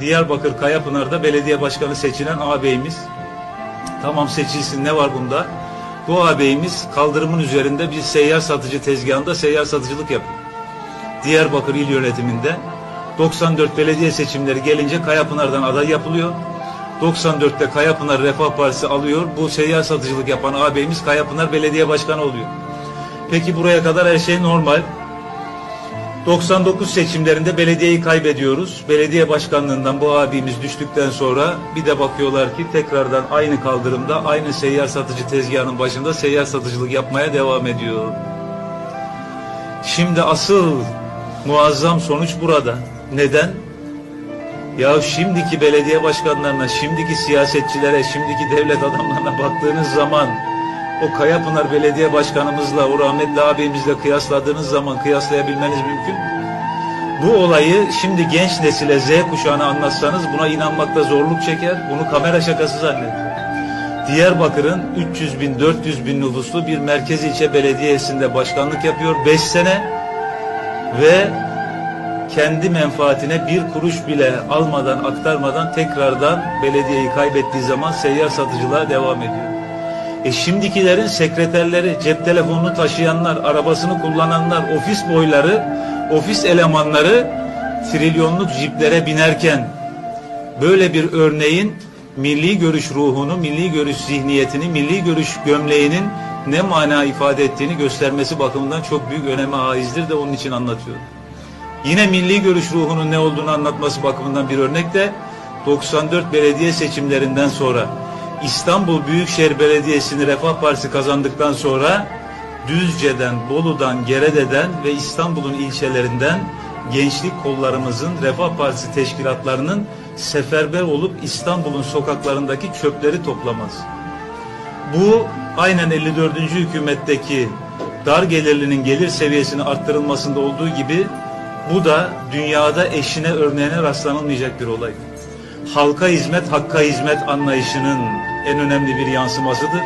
Diyarbakır Kayapınar'da belediye başkanı seçilen ağabeyimiz. Tamam seçilsin ne var bunda? Bu ağabeyimiz kaldırımın üzerinde bir seyyar satıcı tezgahında seyyar satıcılık yapıyor. Diyarbakır İl Yönetimi'nde 94 belediye seçimleri gelince Kayapınar'dan aday yapılıyor. 94'te Kayapınar Refah Partisi alıyor. Bu seyyar satıcılık yapan ağabeyimiz Kayapınar Belediye Başkanı oluyor. Peki buraya kadar her şey normal. 99 seçimlerinde belediyeyi kaybediyoruz. Belediye başkanlığından bu abimiz düştükten sonra bir de bakıyorlar ki tekrardan aynı kaldırımda aynı seyyar satıcı tezgahının başında seyyar satıcılık yapmaya devam ediyor. Şimdi asıl muazzam sonuç burada. Neden? Ya şimdiki belediye başkanlarına, şimdiki siyasetçilere, şimdiki devlet adamlarına baktığınız zaman o Kayapınar Belediye Başkanımızla, o rahmetli abimizle kıyasladığınız zaman kıyaslayabilmeniz mümkün mü? Bu olayı şimdi genç nesile Z kuşağına anlatsanız buna inanmakta zorluk çeker, bunu kamera şakası zanneder. Diyarbakır'ın 300 bin, 400 bin nüfuslu bir merkez ilçe belediyesinde başkanlık yapıyor 5 sene ve kendi menfaatine bir kuruş bile almadan, aktarmadan tekrardan belediyeyi kaybettiği zaman seyyar satıcılığa devam ediyor. E şimdikilerin sekreterleri, cep telefonunu taşıyanlar, arabasını kullananlar, ofis boyları, ofis elemanları trilyonluk jiplere binerken böyle bir örneğin milli görüş ruhunu, milli görüş zihniyetini, milli görüş gömleğinin ne mana ifade ettiğini göstermesi bakımından çok büyük öneme haizdir de onun için anlatıyorum. Yine milli görüş ruhunun ne olduğunu anlatması bakımından bir örnek de 94 belediye seçimlerinden sonra İstanbul Büyükşehir Belediyesi'ni Refah Partisi kazandıktan sonra Düzce'den, Bolu'dan, Gerede'den ve İstanbul'un ilçelerinden gençlik kollarımızın Refah Partisi teşkilatlarının seferber olup İstanbul'un sokaklarındaki çöpleri toplamaz. Bu aynen 54. hükümetteki dar gelirlinin gelir seviyesini arttırılmasında olduğu gibi bu da dünyada eşine örneğine rastlanılmayacak bir olay. Halka hizmet, hakka hizmet anlayışının en önemli bir yansımasıdır.